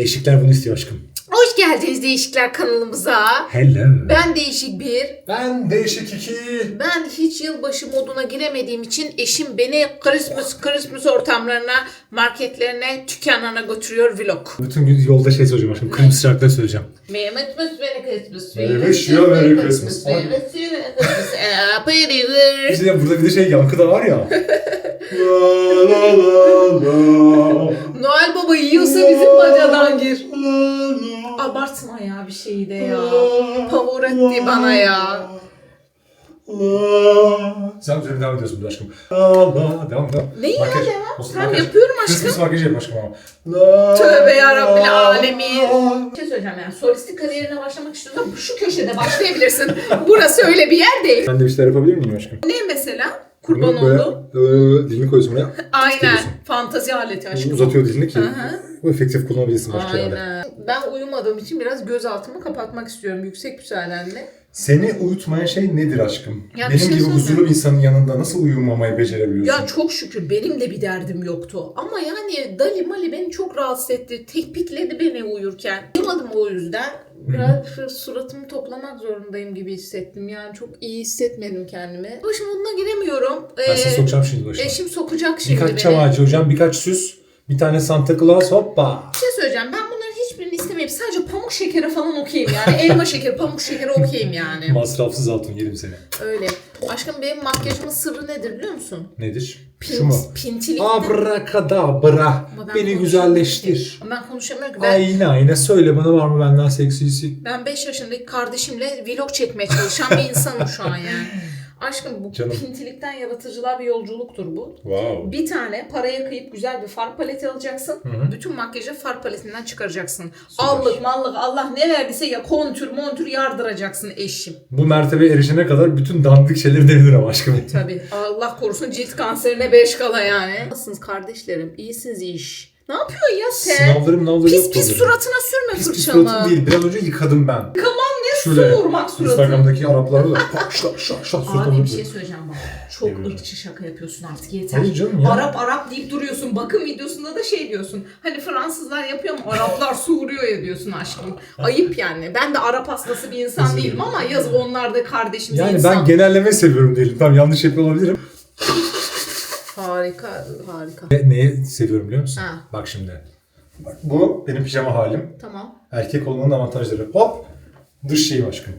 Değişikler bunu istiyor aşkım. Hoş geldiniz Değişikler kanalımıza. Hello. Ben Değişik bir. Ben değişik iki. Ben hiç yılbaşı moduna giremediğim için eşim beni Christmas Christmas ortamlarına, marketlerine, dükkanlarına götürüyor vlog. Bütün gün yolda şey söyleyeceğim aşkım. Kırmızı şarkıları söyleyeceğim. Merry Christmas, Merry Christmas, Merry wish you a Merry Christmas. Merry Christmas, Happy New Year. İşte burada bir de şey yankı da var ya. la la la la. Noel Baba yiyorsa bizim bacadan gir. Abartma ya bir şeyi de ya. Pavur etti bana ya. Sen üzerine devam ediyorsun bu aşkım. Devam devam. Ne ya Makyaj. devam? Olsun, Tamam makyaj. yapıyorum Christmas aşkım. makyajı yap aşkım ama. Tövbe yarabbil la. alemin. Bir şey söyleyeceğim yani solistik kariyerine başlamak istiyorsan şu köşede başlayabilirsin. Burası öyle bir yer değil. Ben de bir şeyler yapabilir miyim aşkım? Ne mesela? Kurban Bunu böyle, oldu. E, dilini koyuyorsun buraya. Aynen. Fantazi aleti aşkım. Uzatıyor dilini ki bu efektif kullanabilirsin başka yerde. Aynen. Ben uyumadığım için biraz göz altımı kapatmak istiyorum yüksek müsaadenle. Seni uyutmayan şey nedir aşkım? Ya bir Benim şey gibi söyleyeyim. huzurlu bir insanın yanında nasıl uyumamayı becerebiliyorsun? Ya çok şükür benim de bir derdim yoktu. Ama yani Dali Mali beni çok rahatsız etti. Tekpikledi beni uyurken. Uyumadım o yüzden. Biraz suratımı toplamak zorundayım gibi hissettim. Yani çok iyi hissetmedim kendimi. Başım moduna giremiyorum. ben seni Ee, sokacağım şimdi başına. eşim sokacak şimdi Birkaç beni. çam ağacı hocam, birkaç süs, bir tane Santa Claus hoppa. Bir şey söyleyeceğim. Ben istemeyip sadece pamuk şekeri falan okeyim yani. Elma şekeri, pamuk şekeri okeyim yani. Masrafsız altın yerim seni. Öyle. Aşkım benim makyajımın sırrı nedir biliyor musun? Nedir? Pint, Şu mu? Pintilikte. Abrakadabra. Ama ben Beni konuşamıyorum güzelleştir. ki. Ben konuşamıyorum ki. Ben, Ayna ayna söyle bana var mı benden seksisi? ben 5 yaşındaki kardeşimle vlog çekmeye çalışan bir insanım şu an yani. Aşkım bu Canım. pintilikten yaratıcılar bir yolculuktur bu. Wow. Bir tane paraya kıyıp güzel bir far paleti alacaksın. hı. Bütün makyajı far paletinden çıkaracaksın. Süper. Allık mallık Allah ne verdiyse ya kontür montür yardıracaksın eşim. Bu mertebeye erişene kadar bütün dandik şeyleri denedir ama aşkım. Tabii Allah korusun cilt kanserine beş kala yani. Nasılsınız kardeşlerim? İyisiniz iş. Ne yapıyorsun ya sen? Sınavlarım navları Pis pis suratına sürme Pis pis fırçanı. suratım değil. Biraz önce yıkadım ben. Yıkamam Şöyle su vurmak suratına. Instagram'daki Araplarda da şak şak şak şak Abi bir şey söyleyeceğim bak. Çok Yemin ırkçı şaka yapıyorsun artık yeter. Hayır canım ya. Arap Arap deyip duruyorsun. Bakım videosunda da şey diyorsun. Hani Fransızlar yapıyor ama Araplar su vuruyor ya diyorsun aşkım. Ayıp yani. Ben de Arap hastası bir insan değilim ama yazık onlar da kardeşimiz Yani insan. ben genelleme seviyorum diyelim. Tamam yanlış yapıyor olabilirim. Harika harika. Ne, neyi seviyorum biliyor musun? Ha. Bak şimdi. Bak bu benim pijama halim. Tamam. Erkek olmanın avantajları. Hop. Dış şeyim aşkım.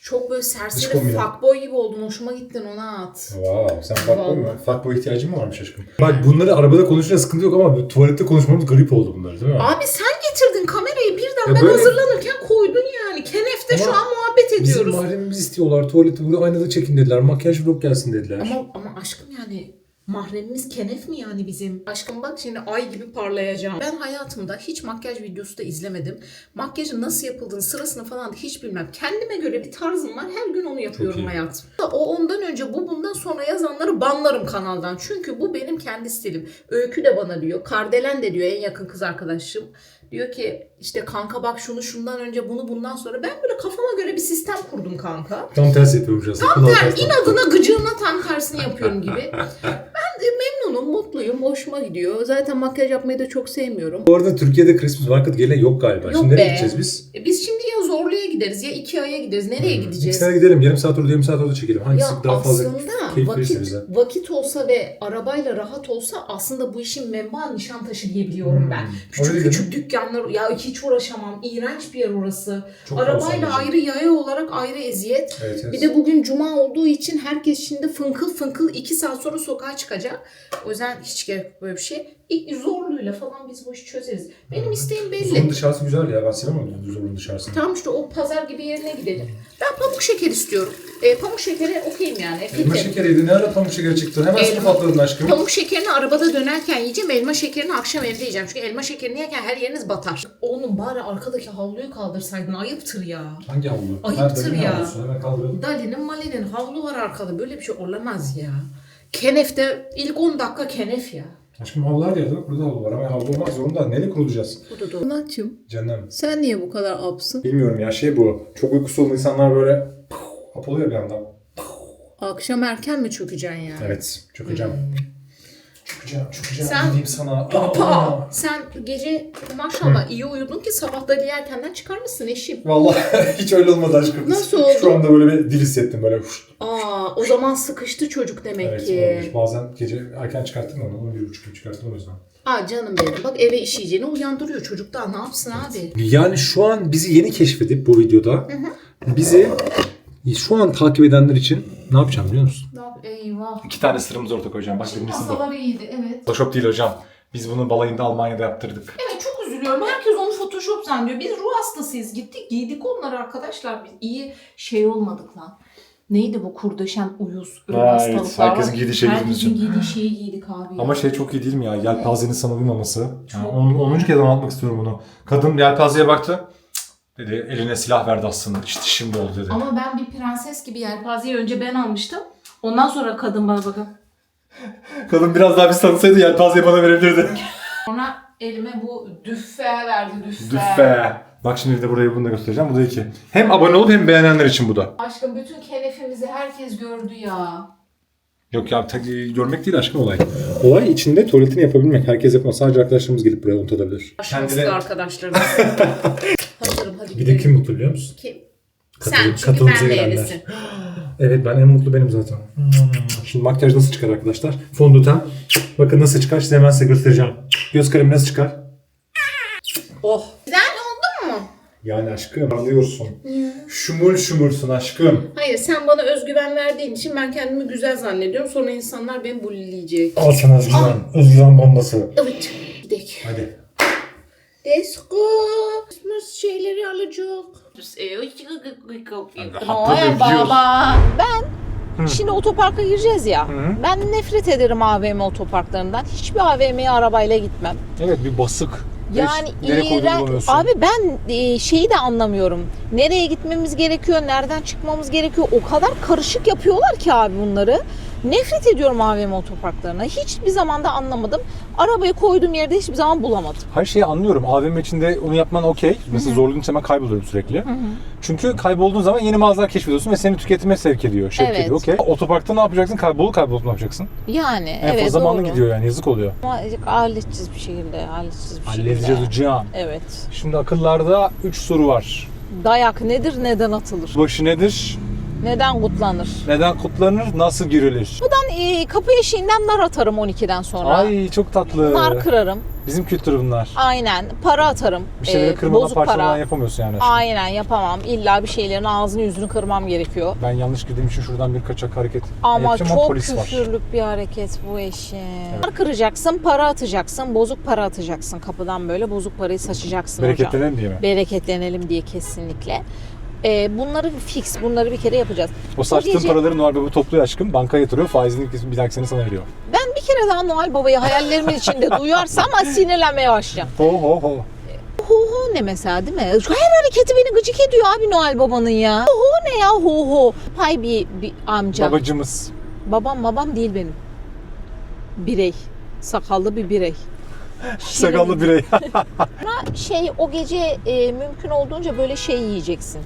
Çok böyle Dış serseri kombine. fuckboy gibi oldun. Hoşuma gittin ona at. Wow, sen fuckboy mu? Fuckboy ihtiyacın mı varmış aşkım? Bak bunları arabada konuşunca sıkıntı yok ama tuvalette konuşmamız garip oldu bunlar değil mi? Abi sen getirdin kamerayı birden Ya ben böyle- hazırlanırken koydun yani. Kenefte şu Ama an muhabbet Bizim ediyoruz. mahremimiz istiyorlar. Tuvaleti burada aynada çekin dediler. Makyaj vlog gelsin dediler. Ama ama aşkım yani mahremimiz kenef mi yani bizim? Aşkım bak şimdi ay gibi parlayacağım. Ben hayatımda hiç makyaj videosu da izlemedim. Makyajın nasıl yapıldığını sırasını falan da hiç bilmem. Kendime göre bir tarzım var. Her gün onu yapıyorum hayatım. O ondan önce bu bundan sonra yazanları banlarım kanaldan. Çünkü bu benim kendi stilim. Öykü de bana diyor. Kardelen de diyor en yakın kız arkadaşım. Diyor ki işte kanka bak şunu şundan önce bunu bundan sonra. Ben böyle kafama göre bir sistem kurdum kanka. Tam tersi yapıyormuş aslında. Tam Kulağa ter, ters. inadına gıcığına tam tersini yapıyorum gibi. Ben de memnunum, mutluyum, hoşuma gidiyor. Zaten makyaj yapmayı da çok sevmiyorum. Bu arada Türkiye'de Christmas market gelen yok galiba. Yok Şimdi nereye be. gideceğiz biz? E Biz şimdi Zorlu'ya gideriz ya Ikea'ya gideriz. Nereye gideceğiz? İkisine gidelim. Yarım saat orada yarım saat orada çekelim. Hangisi Ya daha fazla aslında keyif vakit, bize. vakit olsa ve arabayla rahat olsa aslında bu işin menba Nişantaşı diyebiliyorum ben. Hmm. Küçük Öyle küçük dükkanlar ya hiç uğraşamam. İğrenç bir yer orası. Çok Arabayla ayrı yaya olarak ayrı eziyet. Evet, evet. Bir de bugün cuma olduğu için herkes şimdi fınkıl fınkıl iki saat sonra sokağa çıkacak. O yüzden hiç gerek yok böyle bir şey. İlk zorluyla falan biz bu işi çözeriz. Benim isteğim belli. Zorun dışarısı güzel ya. Ben sevmem zorun dışarısını. Tamam işte o pazar gibi yerine gidelim. Ben pamuk şeker istiyorum. E, pamuk şekeri okuyayım yani. Elma Fitim. şekeriydi. Ne ara pamuk şekeri çıktı? Hemen Elma. sınıf atladın aşkım. Pamuk şekerini arabada dönerken yiyeceğim. Elma şekerini akşam evde yiyeceğim. Çünkü elma şekerini yerken her yeriniz batar. Oğlum bari arkadaki havluyu kaldırsaydın. Ayıptır ya. Hangi havlu? Ayıptır ya. havlusu? Hemen kaldıralım. Dali'nin Mali'nin havlu var arkada. Böyle bir şey olamaz ya. Kenef'te ilk 10 dakika kenef ya. Aşkım havlular yerde bak burada havlu var ama havlu olmak zorunda. Neyle kurulacağız? Bu da doğru. Anlatçım Canım. sen niye bu kadar apsın? Bilmiyorum ya şey bu. Çok uykusu olan insanlar böyle hap oluyor bir anda. Akşam erken mi çökeceksin yani? Evet. Çökeceğim. Çıkacağım, çıkacağım. Sen- Gideyim sana. Papa! Sen gece maşallah iyi uyudun ki sabah Dali erkenden çıkarmışsın eşim. Vallahi hiç öyle olmadı aşkım. Nasıl oldu? Şu anda böyle bir dil hissettim böyle. Aa o zaman sıkıştı çocuk demek Evet, ki. olmuş. Bazen gece erken çıkarttım onu. 11.30 gibi çıkarttım o yüzden. Aa canım benim bak eve işeyeceğini uyandırıyor çocuk daha ne yapsın abi. Yani şu an bizi yeni keşfedip bu videoda bizi şu an takip edenler için ne yapacağım biliyor musun? Ne Eyvah. İki tane sırrımızı ortaya koyacağım. Bak birincisi bu. Masalar iyiydi evet. Photoshop değil hocam. Biz bunu balayında Almanya'da yaptırdık. Evet çok üzülüyorum. Herkes onu Photoshop zannediyor. Biz ruh hastasıyız. Gittik giydik onları arkadaşlar. Biz iyi şey olmadık lan. Neydi bu kurdeşen uyuz öyle Ha, hastalıklar evet. Herkesin var. giydiği şeyi giydiğimiz Herkesin için. giydiği şeyi giydik abi. ya. Ama şey çok iyi değil mi ya? Yelpazenin sana uymaması. Yani Çok. 10. kez anlatmak istiyorum bunu. Kadın yelpazeye baktı. Cık, Dedi eline silah verdi aslında. İşte şimdi oldu dedi. Ama ben bir prenses gibi yelpazeyi önce ben almıştım. Ondan sonra kadın bana bakın. Kadın biraz daha bir tanısaydı yelpazeyi bana verebilirdi. Sonra elime bu düffe verdi düffe. Düffe. Bak şimdi bir de burayı bunu da göstereceğim. Bu da iki. Hem abone olup hem beğenenler için bu da. Aşkım bütün kenefimizi herkes gördü ya. Yok ya tek- görmek değil aşkım olay. Olay içinde tuvaletini yapabilmek. Herkes yapamaz. Sadece arkadaşlarımız gelip buraya unutabilir. Şanslı arkadaşlarımız. Hazırım hadi Bir de kim mutlu biliyor musun? Kim? Sen çünkü benle gelenler. evlisin. Evet ben en mutlu benim zaten. Şimdi makyaj nasıl çıkar arkadaşlar? Fondöten. Bakın nasıl çıkar size hemen size göstereceğim. Göz kremi nasıl çıkar? Oh. Güzel oldu mu? Yani aşkım anlıyorsun. Şumul şumulsun aşkım. Hayır sen bana özgüven verdiğin için ben kendimi güzel zannediyorum. Sonra insanlar beni bullileyecek. Al sana özgüven. Özgüven bombası. Evet. Gidelim. Hadi. Disco. Christmas şeyleri alacak. Noel baba. Ben şimdi otoparka gireceğiz ya. Ben nefret ederim AVM otoparklarından. Hiçbir AVM'ye arabayla gitmem. Evet bir basık. Yani iğren... Abi ben e, şeyi de anlamıyorum. Nereye gitmemiz gerekiyor? Nereden çıkmamız gerekiyor? O kadar karışık yapıyorlar ki abi bunları. Nefret ediyorum AVM otoparklarına. Hiçbir zaman da anlamadım. Arabayı koyduğum yerde hiçbir zaman bulamadım. Her şeyi anlıyorum. AVM içinde onu yapman okey. Mesela zorluğun için kayboluyorum sürekli. Çünkü kaybolduğun zaman yeni mağazalar keşfediyorsun ve seni tüketime sevk ediyor, şevk Evet. ediyor. Okey. Otoparkta ne yapacaksın? Kaybolup kaybolup ne yapacaksın? Yani En evet fazla zamanlı doğru. gidiyor yani yazık oluyor. Ama halledeceğiz bir şekilde. Halledeceğiz bir Halledeceğiz şekilde. hocam. Evet. Şimdi akıllarda 3 soru var. Dayak nedir? Neden atılır? Başı nedir? Neden kutlanır? Neden kutlanır? Nasıl girilir? Ben e, kapı eşiğinden nar atarım 12'den sonra. Ay çok tatlı. Nar kırarım. Bizim kültür bunlar. Aynen. Para atarım. Bir şeyleri Ee, kırmadan bozuk parçalanan yapamıyorsun yani. Aynen yapamam. İlla bir şeylerin ağzını yüzünü kırmam gerekiyor. Ben yanlış girdiğim için şuradan bir kaçak hareket Ama yapacağım çok polis var. küfürlük bir hareket bu eşin. Nar kıracaksın, para atacaksın, bozuk para atacaksın kapıdan böyle bozuk parayı saçacaksın hocam. Bereketlenelim diye mi? Bereketlenelim diye kesinlikle. Ee, bunları fix, bunları bir kere yapacağız. O saçtığın gece- paraları Noel Baba topluyor aşkım. Bankaya yatırıyor. Faizini bir dahaki sene sana veriyor. Ben bir kere daha Noel Baba'yı hayallerimin içinde duyarsam sinirlenmeye başlayacağım. Ho ho ho. Ho ho ne mesela değil mi? Her hareketi beni gıcık ediyor abi Noel Baba'nın ya. Ho ho ne ya ho ho. Pay bir, bir amcam. Babacımız. Babam babam değil benim. Birey. Sakallı bir birey. Sakallı birey. Şey o gece e, mümkün olduğunca böyle şey yiyeceksin.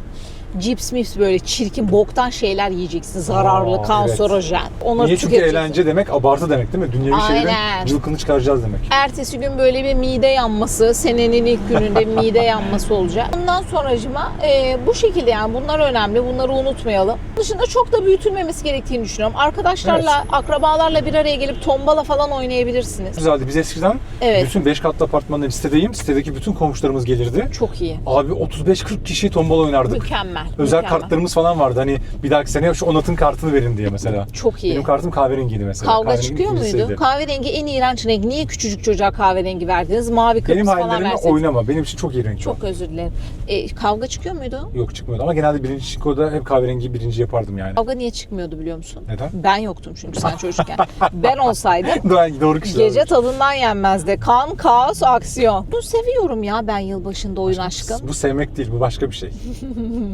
Cips mips böyle çirkin boktan şeyler yiyeceksin. Zararlı, Aa, kanserojen. Onları Niye? Çünkü tüketeceksin. eğlence demek abartı demek değil mi? Dünyevi Aynen. cılkını çıkaracağız demek. Ertesi gün böyle bir mide yanması, senenin ilk gününde mide yanması olacak. Ondan sonracıma e, bu şekilde yani bunlar önemli. Bunları unutmayalım. Bunun dışında çok da büyütülmemesi gerektiğini düşünüyorum. Arkadaşlarla, akrabalarla bir araya gelip tombala falan oynayabilirsiniz. Güzeldi. Biz eskiden Evet. bütün 5 katlı apartmanda sitedeyim. Sitedeki bütün komşularımız gelirdi. Çok iyi. Abi 35-40 kişi tombala oynardık. Mükemmel. Özel mükemmel. kartlarımız falan vardı. Hani bir dahaki sene şu Onat'ın kartını verin diye mesela. Çok iyi. Benim kartım kahverengiydi mesela. Kavga Kahverengi çıkıyor muydu? Kahverengi en iğrenç renk. Niye küçücük çocuğa kahverengi verdiniz? Mavi Benim kırmızı falan hayallerimle verseniz. oynama. Benim için çok iyi renk o. Çok özür dilerim. E, kavga çıkıyor muydu? Yok çıkmıyordu ama genelde birinci şikoda hep kahverengi birinci yapardım yani. Kavga niye çıkmıyordu biliyor musun? Neden? Ben yoktum çünkü sen çocukken. ben olsaydım Doğru, doğru kişiler. Gece tadından yenmezdi. Kan, kaos, aksiyon. Bunu seviyorum ya ben yılbaşında oyun aşkım. Bu sevmek değil, bu başka bir şey.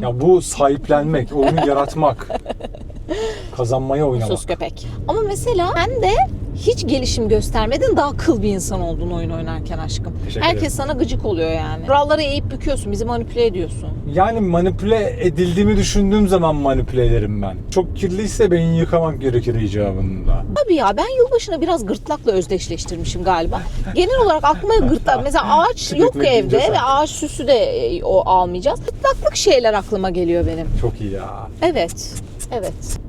ya bu sahiplenmek, oyunu yaratmak. Kazanmaya oynamak. Sus köpek. Ama mesela ben de hiç gelişim göstermedin. Daha kıl bir insan oldun oyun oynarken aşkım. Teşekkür Herkes ederim. sana gıcık oluyor yani. Kuralları eğip büküyorsun. Bizi manipüle ediyorsun. Yani manipüle edildiğimi düşündüğüm zaman manipüle ederim ben. Çok kirliyse beni yıkamak gerekir icabında. Abi ya ben yılbaşını biraz gırtlakla özdeşleştirmişim galiba. Genel olarak aklıma gırtlak. Mesela ağaç yok evde ve ağaç süsü de e, o almayacağız. Gırtlaklık şeyler aklıma geliyor benim. Çok iyi ya. Evet. Evet.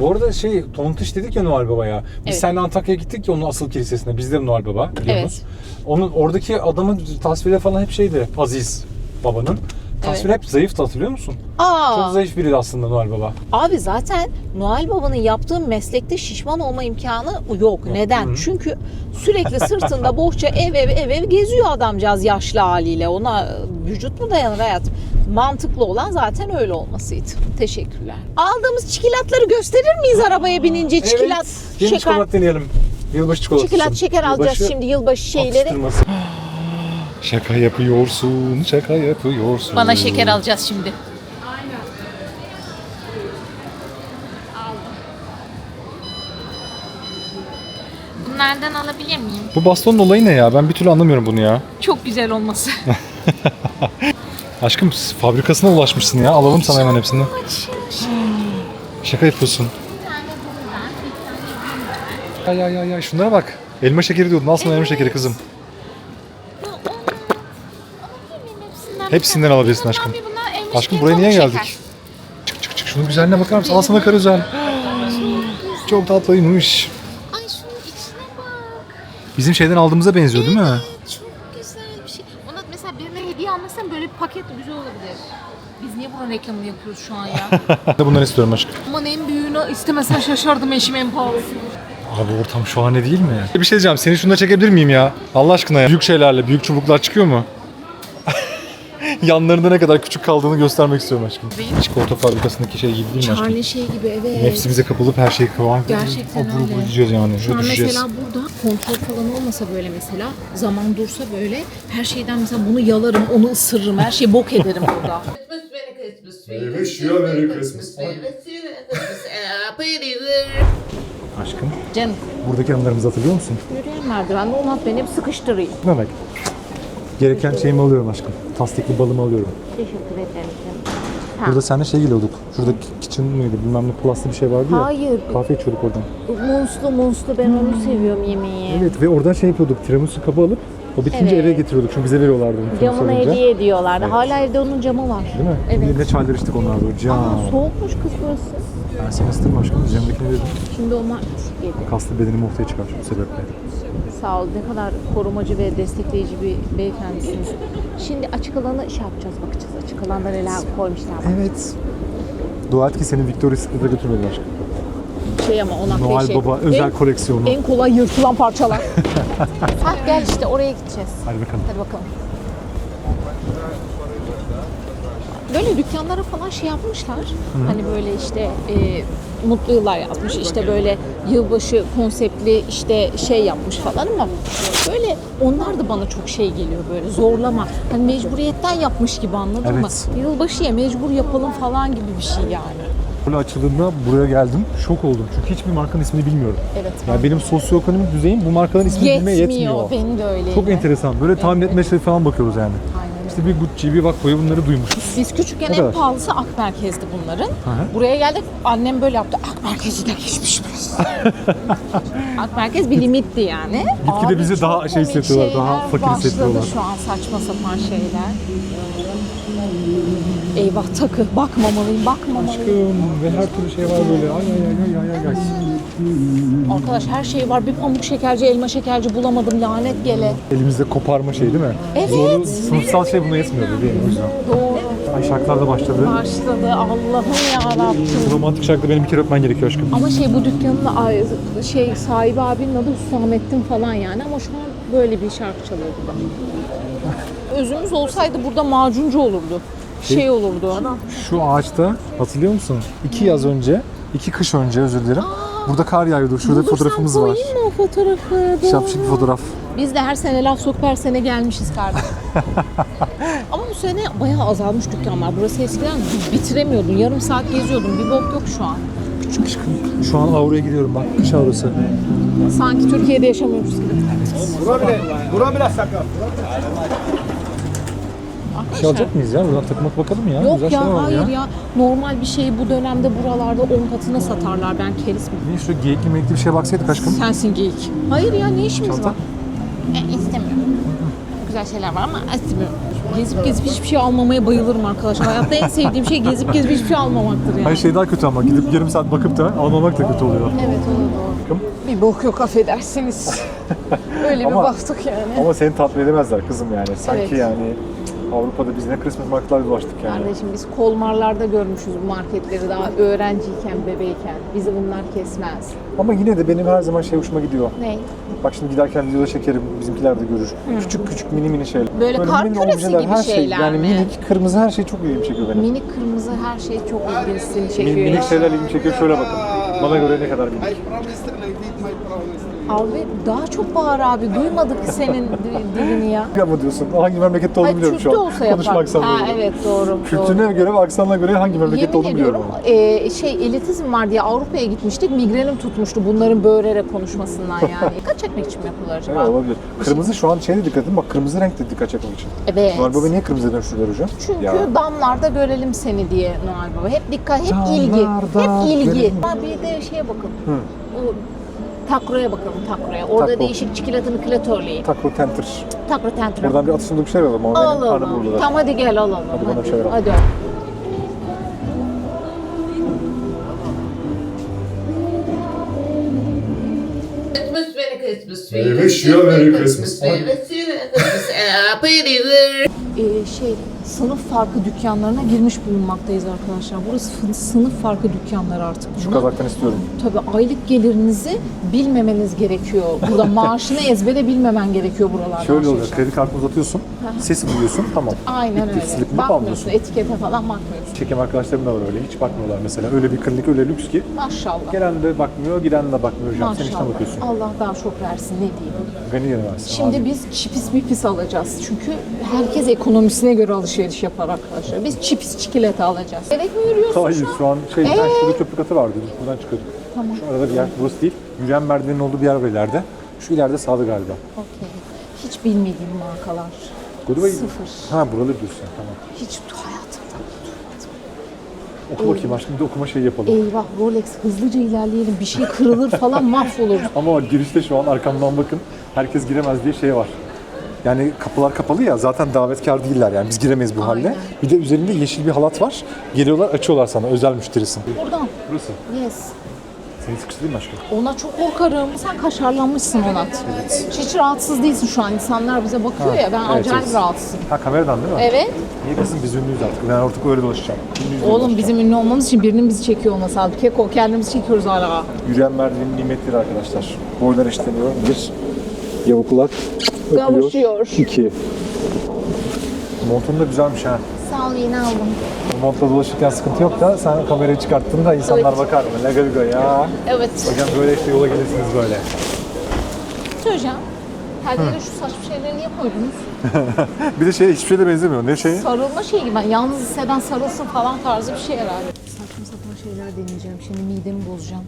Bu arada şey Tontiş dedik ya Noel Baba'ya. Biz Evet. seninle Antakya'ya gittik ya onun asıl kilisesine. Bizde de Noel Baba biliyorsunuz. Onun oradaki adamın tasviri falan hep şeydi. Aziz babanın. Tasviri hep zayıftı hatırlıyor musun? Aa, Çok zayıf biriydi aslında Noel Baba. Abi zaten Noel Baba'nın yaptığı meslekte şişman olma imkanı yok. Neden? Hı. Çünkü sürekli sırtında bohça ev ev ev ev geziyor adamcağız yaşlı haliyle. Ona vücut mu dayanır hayat? Mantıklı olan zaten öyle olmasıydı. Teşekkürler. Aldığımız çikolatları gösterir miyiz arabaya binince? Çikolat, Yeni şeker, çikolata deneyelim. Yılbaşı çikolatası. çikolat, şeker alacağız şimdi yılbaşı şeyleri. Atıştırması. Şaka yapıyorsun, şaka yapıyorsun. Bana şeker alacağız şimdi. Bunlardan alabilir miyim? Bu bastonun olayı ne ya? Ben bir türlü anlamıyorum bunu ya. Çok güzel olması. Aşkım fabrikasına ulaşmışsın ya. Alalım sana hemen hepsini. Şaka yapıyorsun. Ay ay ay ay şunlara bak. Elma şekeri diyordun. Al sana elma şekeri kızım. Hepsinden alabilirsin aşkım. Aşkım buraya niye geldik? Çık çık çık şunun güzelliğine bakar mısın? Al sana karızel. Çok tatlıymış. Bizim şeyden aldığımıza benziyor değil mi? Çok güzel bir şey. Ona mesela birine hediye almışsan böyle bir paket güzel olabilir. Biz niye bunun reklamını yapıyoruz şu an ya? Ben de bunları istiyorum aşkım. Aman en büyüğünü istemesen şaşardım eşim en pahalısı. Abi ortam şahane değil mi? Bir şey diyeceğim. Seni şunda çekebilir miyim ya? Allah aşkına ya. Büyük şeylerle, büyük çubuklar çıkıyor mu? Yanlarında ne kadar küçük kaldığını göstermek istiyorum aşkım. Çikolata fabrikasındaki şey gibi değil mi aşkım? Charlie şey gibi evet. Nefsimize kapılıp her şeyi kıvam. Gerçekten Abur öyle. abur yani. Şu an mesela burada kontrol falan olmasa böyle mesela zaman dursa böyle her şeyden mesela bunu yalarım, onu ısırırım, her şeyi bok ederim burada. Christmas, Merry Christmas. Merry wish you a Merry Christmas. Merry Christmas. Happy Aşkım Canım buradaki anılarımızı hatırlıyor musun? yürüyen merdivende onu at beni hep sıkıştırayım. Ne demek? Gereken şeyimi alıyorum aşkım. Tasdikli balımı alıyorum. Teşekkür ederim canım. Burada seninle şey geliyorduk. Şurada kitchen mıydı bilmem ne pluslı bir şey vardı ya. Hayır. Kahve içiyorduk oradan. Munslu munslu ben onu seviyorum yemeği. Evet ve oradan şey yapıyorduk. Tiramisu kabı alıp o bitince Evet. eve getiriyorduk. Çünkü bize veriyorlardı onu. tiramisu Camına alınca. hediye ediyorlardı. Hala evde onun camı var. Değil mi? Evet. Bir de çaylar içtik onlarla. Can. Aa, soğukmuş kız burası. Ben seni ısıtırım aşkım. Üzerindekini dedim. Şimdi onlar yedi. Kaslı bedenimi ortaya çıkar bu sebeple. Sağ ol. Ne kadar korumacı ve destekleyici bir beyefendisiniz. Şimdi açık alanı şey yapacağız, bakacağız. Açık alanda neler koymuşlar. Evet. Dua et ki seni Victoria's Secret'a götürmediler. Şey ama ona Noel şey. Baba özel en, koleksiyonu. en kolay yırtılan parçalar. ha gel işte oraya gideceğiz. Hadi bakalım. Hadi bakalım. Böyle dükkanlara falan şey yapmışlar. Hani böyle işte e, mutlu yıllar yazmış. İşte böyle yılbaşı konseptli işte şey yapmış falan ama böyle onlar da bana çok şey geliyor böyle zorlama. Hani mecburiyetten yapmış gibi anladın Evet. mı? Yılbaşıya mecbur yapalım falan gibi bir şey yani. Böyle açıldığında buraya geldim. Şok oldum. Çünkü hiçbir markanın ismini bilmiyorum. Evet. Yani benim sosyoekonomik düzeyim bu markaların ismini bilmeye Yetmiyor. yetmiyor. Benim de öyle. Çok enteresan. Böyle tahmin etme şey falan bakıyoruz yani. Aynen. İşte bir Gucci, bir Vakko'yu bunları duymuşuz. Biz küçükken en kadar. pahalısı Akmerkez'di bunların. hı. Buraya geldik annem böyle yaptı. Akmerkez'i de geçmiş burası. Akmerkez bir limitti yani. Gitgide bizi daha şey hissediyorlar, daha fakir hissediyorlar. Başladı şu an saçma sapan şeyler. Eyvah takı. Bakmamalıyım, bakmamalıyım. Aşkım ve her türlü şey var böyle. Ay ay ay ay ay ay. Arkadaş her şey var. Bir pamuk şekerci, elma şekerci bulamadım. Lanet gele. Elimizde koparma şey değil mi? Evet. Zorlu sınıfsal şey buna yetmiyor değil mi o yüzden? Doğru. Ay şarkılar da başladı. Başladı. Allah'ım yarabbim. Romantik şarkıda benim bir kere öpmen gerekiyor aşkım. Ama şey bu dükkanın şey sahibi abinin adı Hüsamettin falan yani ama şu an böyle bir şarkı çalıyor burada. Özümüz olsaydı burada macuncu olurdu. Şey olurdu. Şu ağaçta hatırlıyor musun? İki yaz önce, iki kış önce özür dilerim. Burada kar yağıyordu. Şurada bir fotoğrafımız var. koyayım mı o fotoğrafı? Doğru. Şapşik bir fotoğraf. Biz de her sene laf sokup her sene gelmişiz kardeşim. Ama bu sene bayağı azalmış dükkanlar. Burası eskiden bitiremiyordun. Yarım saat geziyordun. Bir bok yok şu an. küçük. Şu an avroya gidiyorum bak. Kış avrosu. Sanki Türkiye'de yaşamıyormuşuz gibi. Bir şey alacak mıyız ya? Buradan takmak bakalım ya. Yok Güzel şeyler ya var hayır ya. Normal bir şey bu dönemde buralarda 10 katına satarlar. Ben keris mi? Ne şu geyikli meyikli bir şeye baksaydık aşkım. Sensin geyik. Hayır ya ne işimiz Çanta. var? E, istemiyorum. Güzel şeyler var ama istemiyorum. Gezip gezip hiçbir şey almamaya bayılırım arkadaşlar. Hayatta en sevdiğim şey gezip gezip hiçbir şey almamaktır yani. Hayır şey daha kötü ama gidip yarım saat bakıp da almamak da kötü oluyor. Evet o da doğru. Bir bok yok affedersiniz. Öyle bir Ama- baktık yani. Ama seni tatmin edemezler kızım yani. Sanki Evet. yani Avrupa'da biz ne Christmas marketler dolaştık yani. Kardeşim biz kolmarlarda görmüşüz bu marketleri daha öğrenciyken, bebeyken. Bizi bunlar kesmez. Ama yine de benim her zaman şey hoşuma gidiyor. Ne? Bak şimdi giderken videoda çekerim, bizimkiler de görür. Küçük küçük mini mini şeyler. Böyle kar mini küresi objeler, gibi her şey. şeyler Yani mi? minik, kırmızı her şey çok ilgimi çekiyor benim. Minik kırmızı her şey çok ilgisini Min- çekiyor. minik ya. şeyler ilgimi çekiyor. Şöyle bakın. Bana göre ne kadar minik. Abi daha çok bağır abi. Duymadık senin di- dilini ya. Ama diyorsun. Hangi memlekette olduğunu Hayır biliyorum şu an. olsa yapar. Konuşma aksanı Ha biliyorum. evet doğru. doğru. Kültürüne göre ve aksanına göre hangi memlekette Yemin olduğunu biliyorum. ediyorum ama. e, şey elitizm var diye Avrupa'ya gitmiştik. Migrenim tutmuştu bunların böğürerek konuşmasından yani. Dikkat çekmek için mi yapıyorlar acaba? Evet olabilir. Kırmızı şu an şeyde dikkat edin. Bak kırmızı renk de dikkat çekmek için. Evet. Noel Baba niye kırmızı dönüştürüyor hocam? Çünkü Ya. damlarda görelim seni diye Noel Baba. Hep dikkat, hep Damlarda ilgi. Hep ilgi. görelim. Ha, bir de şeye bakın. O takroya bakalım takroya. Orada Takro. değişik çikolatanı klatörleyin. Takro Tenter. Takro tantrum. Buradan bir atışımda bir şey alalım ama benim karnım Alalım. burada. Tamam hadi gel alalım. Hadi bana bir şey ver. Hadi. Christmas, Merry Christmas. Merry wish you a Merry Christmas. Merry Christmas. Happy New Year. Ee, şey sınıf farkı dükkanlarına girmiş bulunmaktayız arkadaşlar. Burası sınıf farkı dükkanları artık. Şu kazaktan istiyorum. Tabii aylık gelirinizi bilmemeniz gerekiyor. Burada maaşını ezbere bilmemen gerekiyor buralarda. Şöyle oluyor. Kredi kartını uzatıyorsun. Sesi duyuyorsun. Tamam. Aynen Bitti, öyle. Bakmıyorsun, etikete falan bakmıyorsun. Çekim arkadaşlarım da var öyle. Hiç bakmıyorlar mesela. Öyle bir klinik öyle lüks ki. Maşallah. Gelen de bakmıyor, giden de bakmıyor hocam. Sen işte Maşallah. bakıyorsun. Allah daha çok versin ne diyeyim. Gani versin. Şimdi Abi. biz çipis mipis alacağız. Çünkü herkes ekonomisine göre alışveriş yapar arkadaşlar. Biz çipis çikolata alacağız. Gerek mi yürüyorsun Hayır şu an? şu an şey, Ee? şurada köprü katı vardı. Biz buradan çıkıyorduk. Tamam. Şu arada bir yer, burası değil. Yürüyen merdivenin olduğu bir yer var ileride. Şu ileride sağda galiba. Okey. Hiç bilmediğim markalar. Goodway. Sıfır. Ha buralı diyorsun tamam. Hiç hayatımda Oku bakayım aşkım bir de okuma şeyi yapalım. Eyvah Rolex hızlıca ilerleyelim. Bir şey kırılır falan mahvolur. Ama girişte şu an arkamdan bakın. Herkes giremez diye şey var. Yani kapılar kapalı ya zaten davetkar değiller yani biz giremeyiz bu halle. Aynen. Bir de üzerinde yeşil bir halat var. Geliyorlar açıyorlar sana özel müşterisin. Buradan. Burası. Yes. Seni sıkıştırayım aşkım? Ona çok korkarım. Sen kaşarlanmışsın Onat. Hiç rahatsız değilsin şu an. İnsanlar bize bakıyor Ha, ya. Ben evet, acayip evet. rahatsızım. Ha kameradan değil mi? Evet. Niye kızım biz ünlüyüz artık. Ben artık öyle dolaşacağım. Ünlüyüz diye Oğlum dolaşacağım. bizim ünlü olmamız için birinin bizi çekiyor olması lazım. Keko kendimizi çekiyoruz hala. Yürüyen merdivenin nimetleri arkadaşlar. Boylar eşitleniyor. Bir, yavuklar. Kavuşuyor. İki. Montun da güzelmiş ha. Sağ ol yeni aldım. Bu montla dolaşırken sıkıntı yok da sen kamerayı çıkarttığında insanlar Evet. bakar mı? Lega lega ya. Evet. Hocam böyle işte yola gelirsiniz böyle. Her yere şu saçma şeyleri niye koydunuz? Bir de şey hiçbir şeye de benzemiyor. Ne şey? Sarılma şey gibi. Ben yalnız hisseden sarılsın falan tarzı bir şey herhalde. Saçma sapan şeyler deneyeceğim. Şimdi midemi bozacağım.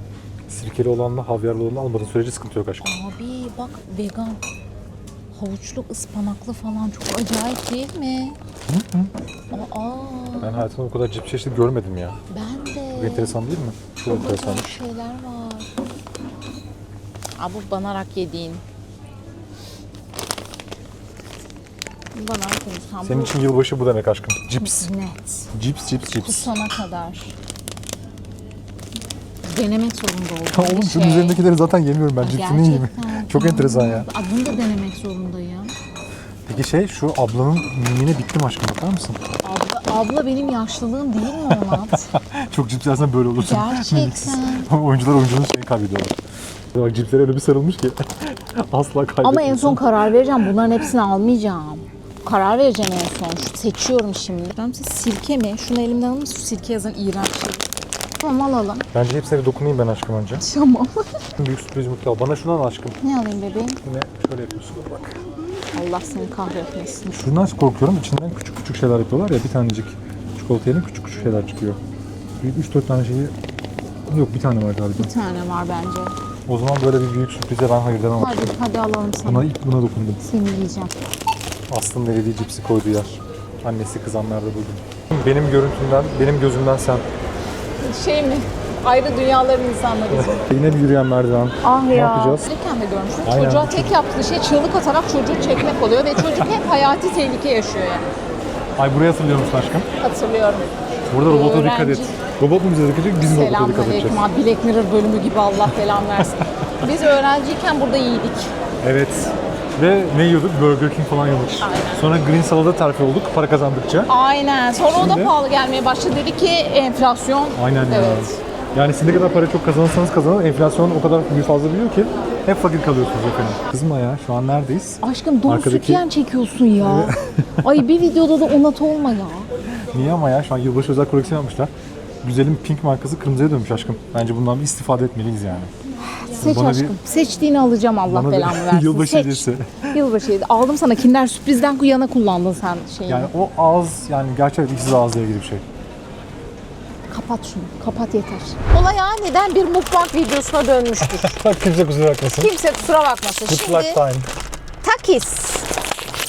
Sirkeli olanla havyarlı olanla almadığın sürece sıkıntı yok aşkım. Abi bak vegan. Havuçlu ıspanaklı falan çok acayip değil mi? Aa, Ben hayatımda bu kadar cip çeşidi görmedim ya. ben de. Bu enteresan değil mi? Çok enteresan. Acayip şeyler var. Aa, bu banarak yediğin. Banarak yediğin. Senin için yılbaşı bu demek aşkım. Cips. net. Cips, cips, cips. Kusana kadar. Denemek zorunda oldum. Ha, oğlum şunun şey. üzerindekileri zaten yemiyorum ben. Yiyeyim. Gerçekten. Çok enteresan ya. Bunu da denemek zorundayım. Peki şey şu ablanın mimine bittim aşkım bakar mısın? Abla, abla benim yaşlılığım değil mi Onat? Çok cips yersen böyle olursun. Gerçekten. Oyuncular oyuncunun şeyini kaybediyorlar. Bak cipslere öyle bir sarılmış ki asla kaybetmiyorsun. Ama en son karar vereceğim. Bunların hepsini almayacağım. Karar vereceğim en son. Şu- seçiyorum şimdi. Ben size sirke mi? Şunu elimden mısın? Şu sirke yazan iğrenç şey. Tamam alalım. Bence hepsine dokunayım ben aşkım önce. Tamam. Büyük sürpriz mutlu. Bana şundan al aşkım. ne alayım bebeğim? Yine şöyle yapıyorsun bak. Allah seni kahretmesin. Şundan korkuyorum. İçinden küçük küçük şeyler yapıyorlar ya. Bir tanecik çikolata yiyelim küçük küçük şeyler çıkıyor. Büyük 3-4 tane şeyi Yok bir tane var galiba. Bir tane var bence. O zaman böyle bir büyük sürprize ben hayır demem. Hadi hadi alalım seni. Buna ilk buna dokundum. Seni yiyeceğim. Aslında eridiği cipsi koydu yer. Annesi kızanlarda buldum. Benim görüntümden, benim gözümden sen. Şey mi? Ayrı dünyaların insanlarıyız. Yine bir yürüyen merdiven. Ah Ne ya. yapacağız? Gelirken de görmüştüm. Aynen. Çocuğa tek yaptığı şey çığlık atarak çocuğu çekmek oluyor ve çocuk hep hayati tehlike yaşıyor yani. Ay burayı hatırlıyor musun aşkım? Hatırlıyorum. Burada robota Öğrenci. dikkat et. Robot mu bize dikkat edecek, biz mi robota dikkat edeceğiz? Selamünaleyküm abi. Black Mirror bölümü gibi Allah belanı versin. Biz öğrenciyken burada iyiydik. Evet. Ve ne yiyorduk? Burger King falan yiyorduk. Aynen. Sonra Green Salada terfi olduk para kazandıkça. Aynen. Sonra o Şimdi- da pahalı gelmeye başladı. Dedi ki enflasyon. Aynen ya. Evet. Yani siz ne kadar para çok kazanırsanız kazanın enflasyon o kadar büyük fazla biliyor ki hep fakir kalıyorsunuz efendim. Kızma ya şu an neredeyiz? Aşkım dolu Arkadaki- sütyen çekiyorsun ya. Ay bir videoda da onat olma ya. Niye ama ya şu an yılbaşı özel koleksiyon yapmışlar. Güzelim pink markası kırmızıya dönmüş aşkım. Bence bundan bir istifade etmeliyiz yani. Seç Bana bir- aşkım. Seçtiğini alacağım Allah Bana bir belanı versin. yılbaşı Seç. hediyesi. Yılbaşı hediyesi. Aldım sana Kinder sürprizden yana kullandın sen şeyini. Yani o ağız yani gerçekten ikisi de ağızla ilgili bir şey. Kapat şunu. Kapat yeter. Olay aniden bir mukbang videosuna dönmüştür. Kimse kusura bakmasın. Kimse kusura bakmasın. Şimdi luck time. takis.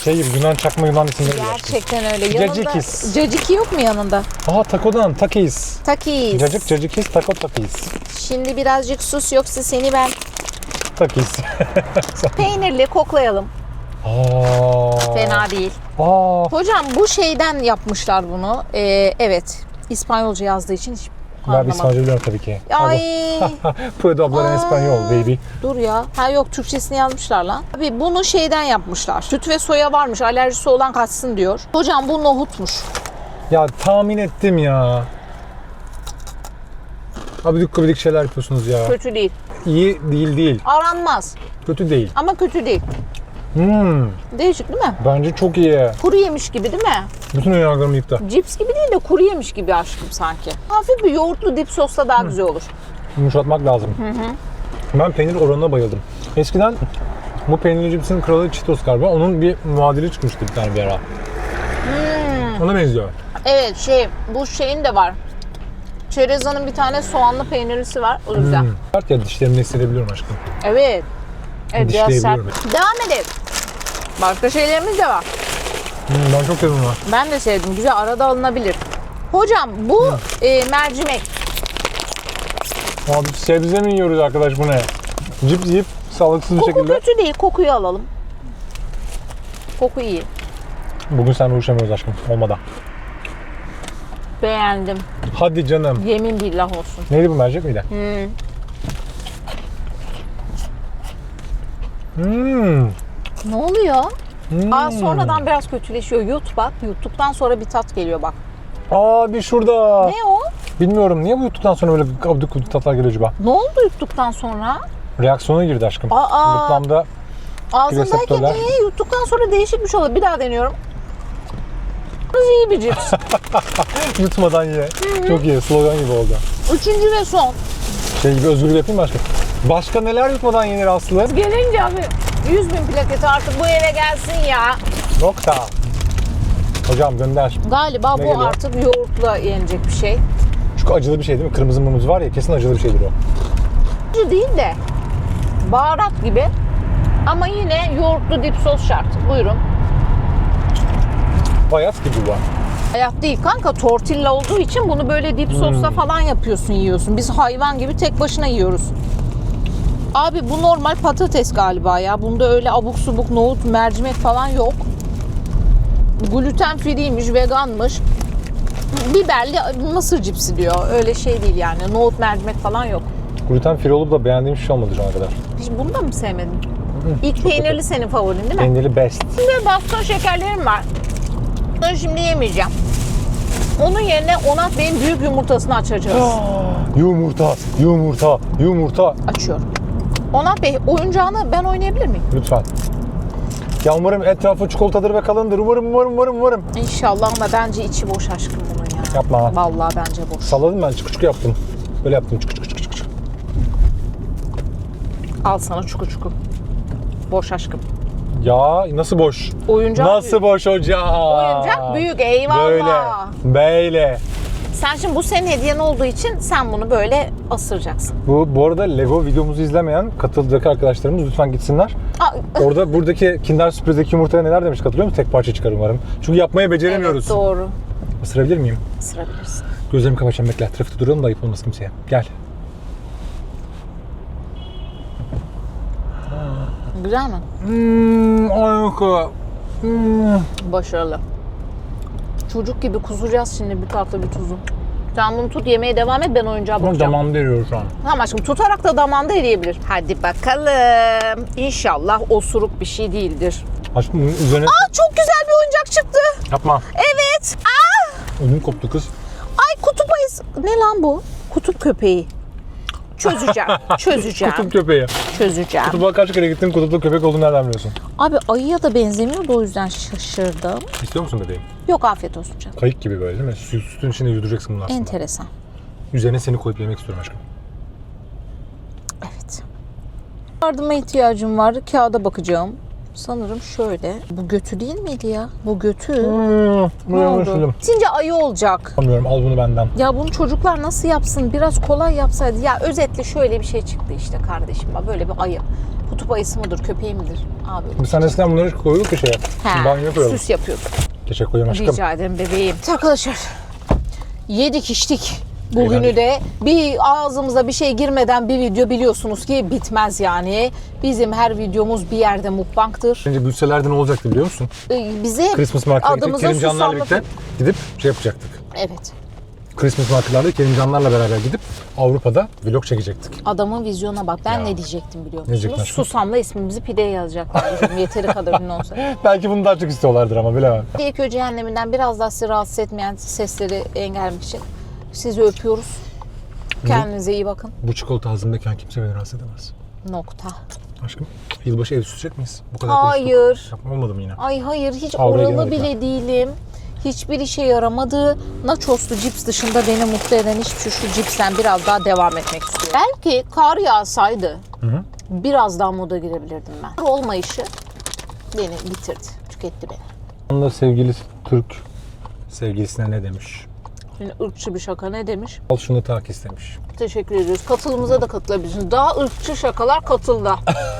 Şey gibi Yunan çakma Yunan isimleri gibi. Gerçekten öyle. Yanında Cacikis. Caciki yok mu yanında? Aha takodan takis. Takis. Cacık cacikis tako takis. Şimdi birazcık sus yoksa seni ben Takis. peynirli koklayalım. Aa. Fena değil. Aa. Hocam bu şeyden yapmışlar bunu. Ee, evet. İspanyolca yazdığı için hiç Anlamadım. İspanyolca biliyorum tabii ki. Ay Puedo hablar en español baby. dur ya. Ha yok Türkçesini yazmışlar lan. Abi bunu şeyden yapmışlar. Süt ve soya varmış. Alerjisi olan kaçsın diyor. Hocam bu nohutmuş. Ya tahmin ettim ya. Abidik gubidik şeyler yapıyorsunuz ya. Kötü değil. İyi değil değil. Aranmaz. Kötü değil. Ama kötü değil. Hmm, Değişik değil mi? bence çok iyi. Kuru yemiş gibi değil mi? Bütün önyargılarımı yıktı. Cips gibi değil de kuru yemiş gibi aşkım sanki. Hafif bir yoğurtlu dip sosla daha güzel olur. Yumuşatmak lazım. Ben peynir oranına bayıldım. Eskiden bu peynirli cipsin kralı Cheetos galiba. Onun bir muadili çıkmıştı bir tane bir ara. Ona benziyor. Evet şey bu şeyin de var. Çereza'nın bir tane soğanlı peynirlisi var. O güzel. Hmm. Sert ya dişlerimle hissedebiliyorum aşkım. Evet. Evet biraz sert. Devam edelim. Başka şeylerimiz de var. Hmm, ben çok sevdim onu. Ben de sevdim. Güzel arada alınabilir. Hocam bu e, mercimek. Abi sebze mi yiyoruz arkadaş bu ne? Cips yiyip sağlıksız bir Koku şekilde. kötü değil. Kokuyu alalım. Koku iyi. Bugün sen uğraşamıyoruz aşkım. Olmadan. Beğendim. Hadi canım. Yemin billah olsun. Neydi bu mercek miydi? Hmm. Hmm. Ne oluyor? Hmm. Aa, sonradan biraz kötüleşiyor. Yut bak. Yuttuktan sonra bir tat geliyor bak. Abi şurada. Ne o? Bilmiyorum niye bu yuttuktan sonra böyle abduk gudik tatlar geliyor acaba? Ne oldu yuttuktan sonra? Reaksiyona girdi aşkım. Aa. Gırtlağımda Ağzındayken iyi, yuttuktan sonra değişik bir şey oluyor. Bir daha deniyorum. İyi bir cips. yutmadan ye. Çok iyi. Slogan gibi oldu. Üçüncü ve son. Şey gibi özgür yapayım mı aşkım? Başka neler yutmadan yenir Aslı? Gelince abi 100 bin plaketi artık bu eve gelsin ya. Nokta. Hocam gönder. Galiba Ne bu geliyor? artık yoğurtla yenecek bir şey. Çünkü acılı bir şey değil mi? Kırmızı mumuz var ya kesin acılı bir şeydir o. Acı değil de baharat gibi. Ama yine yoğurtlu dip sos şart. Buyurun. Bayat gibi bu. Hayat değil kanka tortilla olduğu için bunu böyle dip sosla falan yapıyorsun yiyorsun. Biz hayvan gibi tek başına yiyoruz. Abi bu normal patates galiba ya. Bunda öyle abuk subuk nohut, mercimek falan yok. Gluten free'ymiş, veganmış. Biberli mısır cipsi diyor. Öyle şey değil yani. Nohut, mercimek falan yok. Gluten free olup da beğendiğim şey olmadı şu ana kadar. Hiç bunu da mı sevmedin? İlk peynirli senin favorin değil mi? Peynirli best. Şimdi bastон şekerlerim var. Bunu şimdi yemeyeceğim. Onun yerine Onat Bey'in büyük yumurtasını açacağız. Yumurta, yumurta, yumurta. Açıyorum. Onat Bey oyuncağını ben oynayabilir miyim? Lütfen. Ya umarım etrafı çikolatadır ve kalındır. Umarım, umarım, umarım, umarım. İnşallah ama bence içi boş aşkım bunun ya. Yapma. Vallahi bence boş. Salladım ben, çıkı çıkı yaptım. Böyle yaptım, çıkı çıkı çıkı çıkı. çıkı. Al sana çuku çuku. Boş aşkım. Ya nasıl boş? Oyuncak Nasıl büyük. boş hocam? Oyuncak büyük eyvallah. Böyle, böyle. Sen şimdi bu senin hediyen olduğu için sen bunu böyle asıracaksın. Bu, bu arada Lego videomuzu izlemeyen katıldaki arkadaşlarımız lütfen gitsinler. Aa, Orada buradaki Kinder Sürpriz'deki yumurtaya neler demiş katılıyor musun? Tek parça çıkar umarım. Çünkü yapmayı beceremiyoruz. evet doğru. Isırabilir miyim? Isırabilirsin. Gözlerimi kapatacağım bekle. Trafikte duralım da ayıp olmasın kimseye. Gel. Güzel mi? Hmm, ayıka. Hmm. Başarılı. Çocuk gibi kusacağız şimdi bir tatlı bir tuzu. Sen bunu tut yemeye devam et ben oyuncağa Ama bakacağım. damağımda eriyor şu an. Tamam aşkım tutarak da damağında eriyebilir. Hadi bakalım. İnşallah osuruk bir şey değildir. Aşkım bunun üzerine Aa, çok güzel bir oyuncak çıktı. yapma. Evet. Aa, Ödüm koptu kız. ay kutup ayısı. Ne lan bu? Kutup köpeği. Çözeceğim. Çözeceğim. Kutup köpeği. Çözeceğim. Kutuba kaç kere gittin kutuplu köpek olduğunu nereden biliyorsun? Abi ayıya da benzemiyordu o yüzden şaşırdım. İstiyor musun bebeğim? Yok afiyet olsun canım. Kayık gibi böyle değil mi? Süt, sütün içinde yürüyeceksin bunu aslında. Enteresan. Üzerine seni koyup yemek istiyorum aşkım. Evet. Yardıma ihtiyacım var. Kağıda bakacağım. Sanırım şöyle. Bu götü değil miydi ya? Bu götü. Hmm, Ne oldu? Sizce ayı olacak. Anlamıyorum al bunu benden. Ya bunu çocuklar nasıl yapsın? Biraz kolay yapsaydı. Ya özetle şöyle bir şey çıktı işte kardeşim. Böyle bir ayı. Kutup ayısı mıdır, köpeği midir? Abi. Biz sen eskiden bunları koyuyorduk bir şeye. He, Banyoya koyalım. süs yapıyorduk. Geçe koyayım aşkım. Rica ederim bebeğim. Arkadaşlar yedik içtik. Bugünü de bir ağzımıza bir şey girmeden bir video biliyorsunuz ki bitmez yani. Bizim her videomuz bir yerde mukbangtır. Önce büyüselerdi ne olacaktı biliyor musun? Ee, Bize Christmas markete gidip adımıza Kerimcanlarla susamlı... birlikte gidip şey yapacaktık. Evet. Christmas marketlerde Kerimcanlarla beraber gidip Avrupa'da vlog çekecektik. Adamın vizyona bak. Ben Ya. ne diyecektim biliyor Ne diyecektin musunuz? aşkım? Susamla ismimizi pideye yazacaklar. bizim Yeteri kadar ünlü olsa. Belki bunu daha çok istiyorlardır ama bilemem. İlk cehenneminden biraz daha sizi rahatsız etmeyen sesleri engellemek için sizi öpüyoruz. Kendinize iyi bakın. Bu çikolata ağzımdayken kimse beni rahatsız edemez. Nokta. Aşkım yılbaşı ev süsecek miyiz? Bu kadar konuştuk. Hayır. Yapma olmadı mı yine? Ay hayır hiç Avraya oralı girmedik bile değilim. Hiçbir işe yaramadı. Nachoslu cips dışında beni mutlu eden hiçbir şey şu cipsten biraz daha devam etmek istiyorum. Belki kar yağsaydı hı. biraz daha moda girebilirdim ben. Kar olmayışı beni bitirdi. Tüketti beni. Onda sevgilisi Türk sevgilisine ne demiş? Şimdi ırkçı bir şaka ne demiş? Al şunu tak istemiş. Teşekkür ediyoruz. Katılımıza da katılabilirsiniz. Daha ırkçı şakalar katılda.